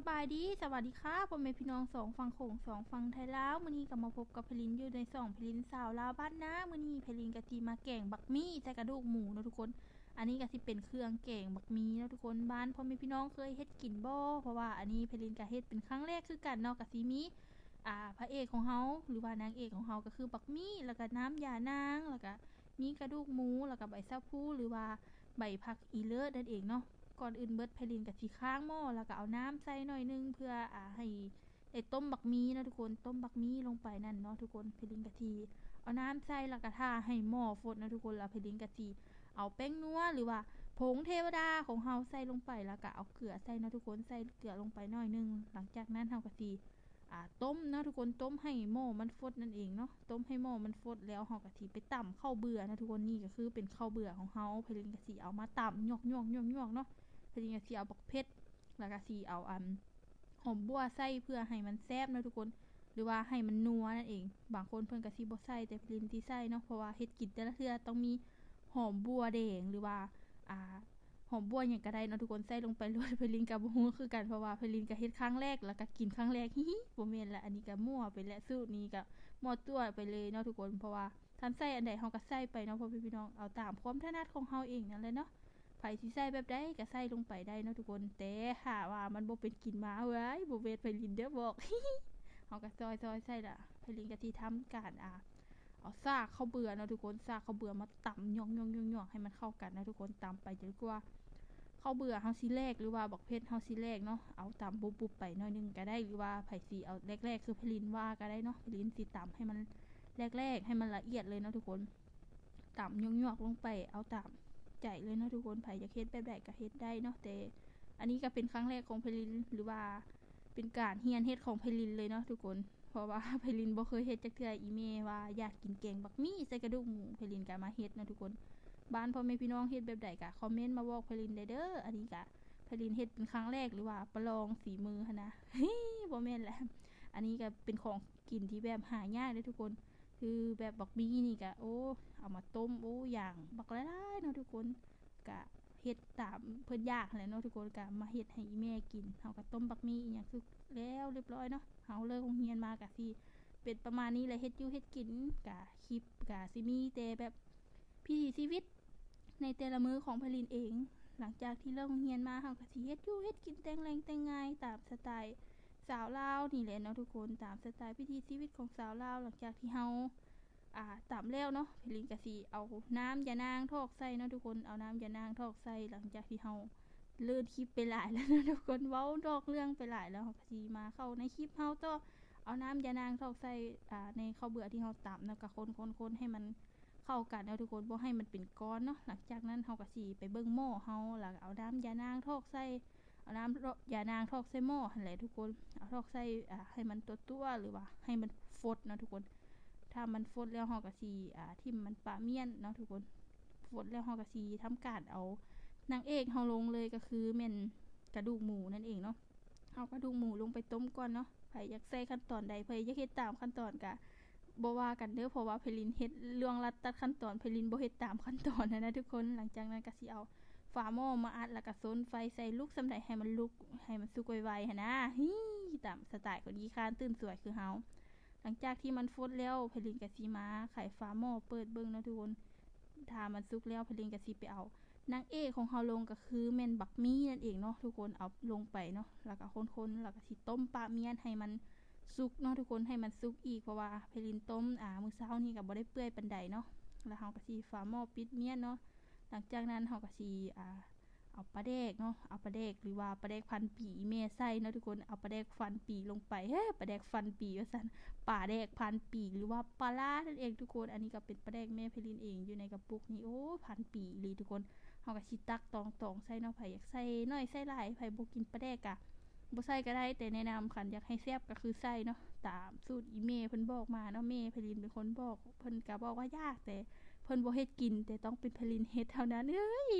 สบายดีสวัสดีค่ะพ่อแม่พี่น้องสองฝั่งโขงสองฝั่งไทยลาวมื้อนี้ก็มาพบกับเพลินอยู่ในสองเพลินสาวลาวบ้านนามื้อนี้เพลินกะจีมาแกงบักมี่ใส่กระดูกหมูเนาะทุกคน อันนี้ก็สิเป็นเครื่องแกงบักมี่เนาะทุกคนบ้านพ่อแม่พี่น้องเคยเฮ็ดกินบ่เพราะว่าอันนี้เพลินก็เฮ็ดเป็นครั้งแรกคือกันเนาะก็สิมีอ่าพระเอกของเฮาหรือว่านางเอกของเฮาก็คือบักมี่แล้วก็น้ำยานางแล้วก็มีกระดูกหมูแล้วก็ใบซะพูหรือว่าใบผักอีเลิศนั่นเองเนาะ ก่อนอื่นเบิดเพลินกับสีข้างหม้อแล้วก็เอาน้ำใส่หน่อยนึงเพื่ออ่าให้ได้ต้มบักมีนะทุกคนต้มบักมีลงไปนั่นเนาะทุกคนเพลินกะทีเอาน้ำใส่แล้วก็ท่าให้หม้อฟดนะทุกคนแล้วเพลินกะทีเอาแป้งนัวหรือว่าผงเทวดาของเฮาใส่ลงไปแล้วก็เอาเกลือใส่นะทุกคนใส่เกลือลงไปหน่อยนึงหลังจากนั้นเฮากะทีอ่าต้มนะทุกคนต้มให้หม้อมันฟดนั่นเองเนาะต้มให้หม้อมันฟดแล้วเฮากะทีไปต่ำข้าวเบื่อนะทุกคนนี่ก็คือเป็นข้าวเบื่อของเฮาเพลินกะทีเอามาต่ำยอกยอกยอกยกเนาะ เพลินก็สิเอาบักเพชรแล้วก็สิเอาอันหอมบัวใส่เพื่อให้มันแซ่บนะทุกคน หรือว่าให้มันนัวนั่นเอง บางคนเพิ่นก็สิบ่ใส่แต่เพลินที่ใส่เนาะเพราะว่าเฮ็ดกินแต่ละเทื่อต้องมีหอมบัวแดงหรือว่าอ่าหอมบัวหยังก็ได้เนาะทุกคนใส่ลงไปรวดเพลินก็บ่ฮู้คือกันเพราะว่าเพลินก็เฮ็ดครั้งแรกแล้วก็กินครั้งแรกฮิฮิบ่แม่นละอันนี้ก็มั่วไปแล้วสูตรนี้ก็มั่วตัวไปเลยเนาะทุกคนเพราะว่าท่านใส่อันใดเฮาก็ใส่ไปเนาะพ่อพี่น้องเอาตามความถนัดของเฮาเองนั่นแหละเนาะ ไผสิใส่แบบใดก็ใส่ลงไปได้นะทุกคน แต่หาว่ามันบ่เป็นกินหมาเว้ยบ่เวทไผ่ลินเด้อบอกเฮาก็ซอยๆใส่ละไผ่ลินก็สิทำการอ่าเอาซากข้าวเบื่อนะทุกคนซากข้าวเบื่อมาตำย่องๆๆๆให้มันเข้ากันนะทุกคนตำไปจนกว่าข้าวเบื่อเฮาสิแลกหรือว่าบักเพชรเฮาสิแลกเนาะเอาตำบุบๆไปหน่อยนึงก็ได้หรือว่าไผ่สิเอาแรกๆคือไผลินว่าก็ได้เนาะไผลินสิตำให้มันแรกๆให้มันละเอียดเลยเนาะทุกคนตำย่องๆลงไปเอาตำ ใจเลยเนาะทุกคนไผจะเฮ็ดแบบใดก็เฮ็ดได้เนาะแต่ อันนี้ก็เป็นครั้งแรกของเพลินหรือว่าเป็นการเฮียนเฮ็ดของเพลินเลยเนาะทุกคน เพราะว่าเพลินบ่เคยเฮ็ดจักเทื่ออีเมว่าอยากกินแกงบักมี่ใส่กระดูกหมูเพลินก็มาเฮ็ดเนาะทุกคน บ้านพ่อแม่พี่น้องเฮ็ดแบบใดก็คอมเมนต์มาบอกเพลินได้เด้ออันนี้ก็เพลินเฮ็ดเป็นครั้งแรกหรือว่าประลองฝีมือหันนะบ่แม่นแหละอันนี้ก็เป็นของกินที่แบบหายากเด้อทุกคน คือแบบบักมี่นี่ก็โอ้เอามาต้มโอ้อย่างบักหลายๆเนาะทุกคนกะเฮ็ดตามเพิ่นยากแหละเนาะทุกคนกะมาเฮ็ดให้แม่กินเฮาก็ต้มบักมี่อีหยังคือแล้วเรียบร้อยเนาะเฮาเลิกโรงเรียนมากะสิเป็นประมาณนี้แหละเฮ็ดอยู่เฮ็ดกินกะคลิปกะสิมีแต่แบบพิถีชีวิต ในแต่ละมื้อของพลินเอง หลังจากที่เลิกโรงเรียนมาเฮาก็สิเฮ็ดอยู่เฮ็ดกินแต่งแรงแต่งง่ายตามสไตล์ สาวลาวนี่แหละเนาะทุกคนตามสไตล์พิธีชีวิตของสาวลาวหลังจากที่เฮาอ่าตามแล้วเนาะเพลินกะสีเอาน้ำยานางทอกใส่เนาะทุกคนเอาน้ำยานางทอกใส่หลังจากที่เฮาเลื่อนคลิปไปหลายแล้วนะทุกคนเว้าดอกเรื่องไปหลายแล้วเฮาก็สิมาเข้าในคลิปเฮาต่อเอาน้ำยานางทอกใส่อ่าในข้าวเบื่อที่เฮาตำแล้วก็คนๆๆให้มันเข้ากันเนาะทุกคนบ่ให้มันเป็นก้อนเนาะหลังจากนั้นเฮาก็สิไปเบิ่งหม้อเฮาแล้วเอาน้ำยานางทอกใส่ เอาน้ำยานางทอกใส่หม้อหั่นแหละทุกคน เอาทอกใส่อ่าให้มันตัวๆหรือว่า ให้มันฟดนะทุกคน ถ้ามันฟดแล้วเฮาก็สิอ่าทิ่มันปะเมียนเนาะทุกคนฟดแล้วเฮาก็สิทำการเอานางเอกเฮาลงเลยก็คือแม่นกระดูกหมูนั่นเองเนาะเอากระดูกหมูลงไปต้มก่อนเนาะไผอยากใส่ขั้นตอนใดไผอยากเฮ็ดตามขั้นตอนก็บ่ว่ากันเด้อเพราะว่าเพลินเฮ็ดล่วงลัดตัดขั้นตอนเพลินบ่เฮ็ดตามขั้นตอนนะนะทุกคน หลังจากนั้นก็สิเอา ฝาหม้อมาอัดแล้วก็ซนไฟใส่ลูกสำใดให้มันลุกให้มันสุกไวๆหั่นะฮิตามสไตล์คนอีคานตื่นสวยคือเฮาหลังจากที่มันฟดแล้วเพลินกะสีมาไข่ฟ้าหม้อเปิดเบิ่งนะทุกคนถ้ามันสุกแล้วเพลินกะสีไปเอานางเอกของเฮาลงก็คือแม่นบักมี่นั่นเองเนาะทุกคนเอาลงไปเนาะแล้วก็คนๆแล้วก็สิต้มปลาเมียนให้มันสุกเนาะทุกคนให้มันสุกอีกเพราะว่าเพลินต้มอ่ามื้อเช้านี่ก็บ่ได้เปื่อยปานใดเนาะแล้วเฮาก็สิฟ้าหม้อปิดเมียนเนาะ หลังจากนั้นเฮาก็สิอ่าเอาปลาแดกเนาะ เอาปลาแดกหรือว่าปลาแดกพันปีเมใส่เนาะทุกคน เอาปลาแดกฟันปีลงไป เฮ้ปลาแดกฟันปีว่าซั่นปลาแดกพันปีหรือว่าปลาล่านั่นเองทุกคน อันนี้ก็เป็นปลาแดกแม่เพลินเองอยู่ในกระปุกนี่โอ้พันปีอีหลีทุกคนเฮาก็สิตักตองๆใส่เนาะไผอยากใส่น้อยใส่หลายไผบ่กินปลาแดกอะบ่ใส่ก็ได้แต่แนะนำคันอยากให้แซ่บก็คือใส่เนาะตามสูตรอีเมเพิ่นบอกมาเนาะเมเพลินเป็นคนบอกเพิ่นก็บอกว่ายากแต่ เพิ่นบ่เฮ็ดกิน แต่ต้องเป็นเพลินเฮ็ดเท่านั้นเอ้ย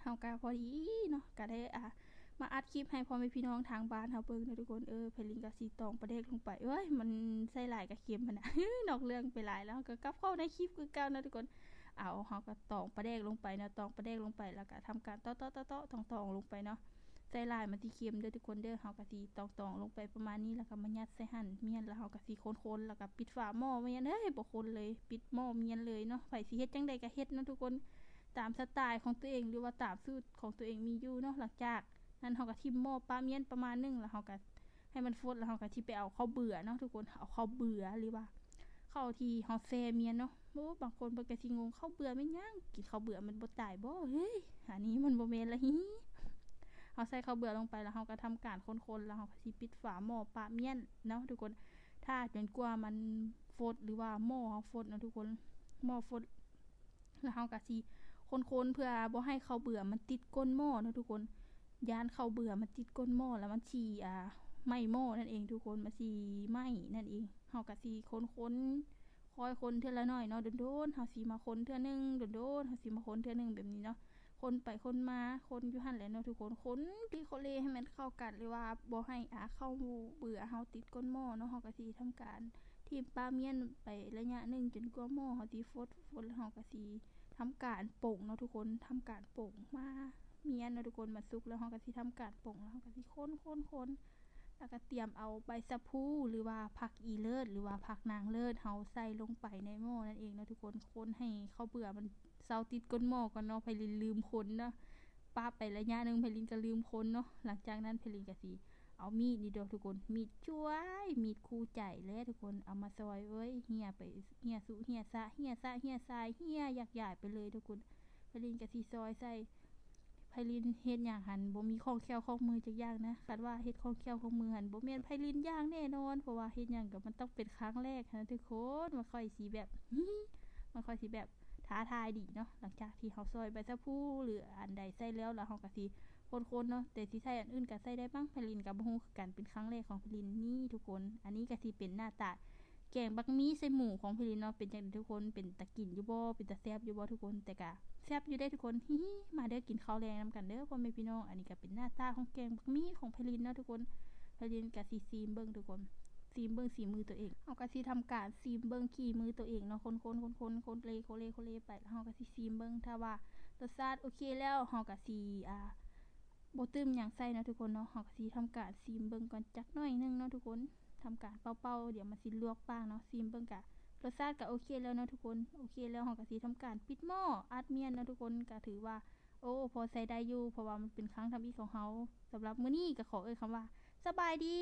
เฮาก็พอดีเนาะก็ได้อะมาอัดคลิปให้พ่อแม่พี่น้องทางบ้านเฮาเบิ่งนะทุกคนเออเพลินก็สิตองประเดกลงไปเอ้ยมันใส่หลายก็เค็มมันน่ะนอกเรื่องไปหลายแล้วก็กลับเข้าในคลิปคือเก่านะทุกคนเอาเฮาก็ตองประเดกลงไปเนาะตองประเดกลงไปแล้วก็ทำการเตาะๆๆๆตองๆลงไปเนาะ ใส่ลายมันสิเค็มเด้อทุกคนเด้อเฮาก็สิตองๆลงไปประมาณนี้แล้วก็มายัดใส่หั่นเมียนแล้วเฮาก็สิคนๆแล้วก็ปิดฝาหม้อเมียนเอ้ยบ่คนเลย ปิดหม้อเมียนเลยเนาะไผสิเฮ็ดจังใดก็เฮ็ดเนาะทุกคนตามสไตล์ของตัวเองหรือว่าตามสูตรของตัวเองมีอยู่เนาะหลังจากนั้นเฮาก็ทิ่มหม้อปลาเมียนประมาณนึงแล้วเฮาก็ให้มันฟดแล้วเฮาก็สิไปเอาข้าวเบื่อเนาะทุกคนเอาข้าวเบื่อหรือว่าข้าวที่เฮาแซ่เมียนเนาะโอ้บางคนเพิ่นก็สิงงข้าวเบื่อแม่นยังกินข้าวเบื่อมันบ่ตายบ่เฮ้ยอันนี้มันบ่แม่นละหิ เฮาใส่ข้าวเบื่อลงไปแล้วเฮาก็ทำการคนๆแล้วเฮาก็สิปิดฝาหม้อปะเมียนเนาะทุกคน ถ้าจนกว่ามันฟดหรือว่าหม้อเฮาฟดนะทุกคนหม้อฟดแล้วเฮาก็สิคนๆเพื่อบ่ให้ข้าวเบื่อมันติดก้นหม้อนะทุกคนยานข้าวเบื่อมันติดก้นหม้อแล้วมันสิอ่าไหม้หม้อนั่นเองทุกคนมันสิไหม้นั่นเองเฮาก็สิคนๆคอยคนเทื่อละน้อยเนาะโดนๆเฮาสิมาคนเทื่อหนึงโดนๆเฮาสิมาคนเทื่อหนึงแบบนี้เนาะ คนไปคนมาคนอยู่หันแหละเนาะทุกคนคนพี่โคเลให้มันเข้ากันหรือว่าบ่ให้อาเข้าเบื่อเฮาติดก้นหม้อเนาะเฮาก็สิทำการทีมปลาเมียนไประยะหนึ่งจนกว่าหม้อเฮาสิฟดฟดแล้วเฮาก็สิทำการโป่งเนาะทุกคนทำการโป่งมาเมียนเนาะทุกคนมาสุกแล้วเฮาก็สิทำการโป่งแล้วเฮาก็สิคนคนคนแล้วก็เตรียมเอาใบสะพูหรือว่าผักอีเลิศหรือว่าผักนางเลิศเฮาใส่ลงไปในหม้อนั่นเองเนาะทุกคนคนให้ข้าวเบื่อมัน เซาติดก้นหม้อก่อนเนาะไพลินลืมคนเนาะป้าไประยะหนึ่งไพลินก็ลืมคนเนาะหลังจากนั้นไพลินก็สิเอามีดนี่เด้อทุกคนมีดช่วย มีดคู่ใจแล้วทุกคนเอามาซอยเว้ยเหี่ยไปเหี่ยสุเหี่ยซะเหี่ยซะเหี่ยทรายเหี่ยอยากใหญ่ไปเลยทุกคนไพลินก็สิซอยใส่ไพลินเฮ็ดอย่างหันบ่มีข้องแคล้วข้องมือจักอย่างนะคันว่าเฮ็ดข้องแคล้วข้องมือหันบ่แม่นไพลินย่างแน่นอนเพราะว่าเฮ็ดหยังก็มันต้องเป็นครั้งแรกนะทุกคนมันค่อยสิแบบมันค่อยสิแบบ ท้าทายดีเนาะหลังจากที่เขาซอยใบสะพลูหรืออันใดใส่แล้วแล้วเขาก็สิคนๆเนาะแต่สิใส่อันอื่นก็ใส่ได้บ้างพลินกับบ่ฮู้คือกันเป็นครั้งแรกของพลินนี่ทุกคน อันนี้ก็สิเป็นหน้าตาแกงบักมีใส่หมูของพลินเนาะเป็นจังทุกคนเป็นตะกินอยู่บ่เป็นตะแซ่บอยู่บ่ทุกคนแต่ก็แซ่บอยู่ได้ทุกคนฮิมาเด้อกินข้าวแรงนํกันเด้อพ่อแม่พี่น้องอันนี้ก็เป็นหน้าตาของแกงบักมีของพลินเนาะทุกคนพลินก็สิซีมเบิ่งทุกคน ซีมเบิ่งสีมือตัวเองเอาก็สิทำการซีมเบิ่งขี่มือตัวเองเนาะคนๆคนๆคนคนเลโคเลโคเลไปเฮาก็สิซีมเบิ่งถ้าว่ารสชาติโอเคแล้วเฮาก็สิอ่าบ่ตื้มหยังใส่เนาะทุกคนเนาะเฮาก็สิทำการซีมเบิ่งก่อนจักหน่อยนึงเนาะทุกคนทำการเป่าๆเดี๋ยวมันสิลวกปากเนาะซีมเบิ่งกะรสชาติก็โอเคแล้วเนาะทุกคนโอเคแล้วเฮาก็สิทำการปิดหม้ออัดเมียนเนาะทุกคนก็ถือว่าโอ้พอใส่ได้อยู่เพราะว่ามันเป็นครั้งทำอีกของเฮาสำหรับมื้อนี้ก็ขอเอ่ยคำว่า สบายดี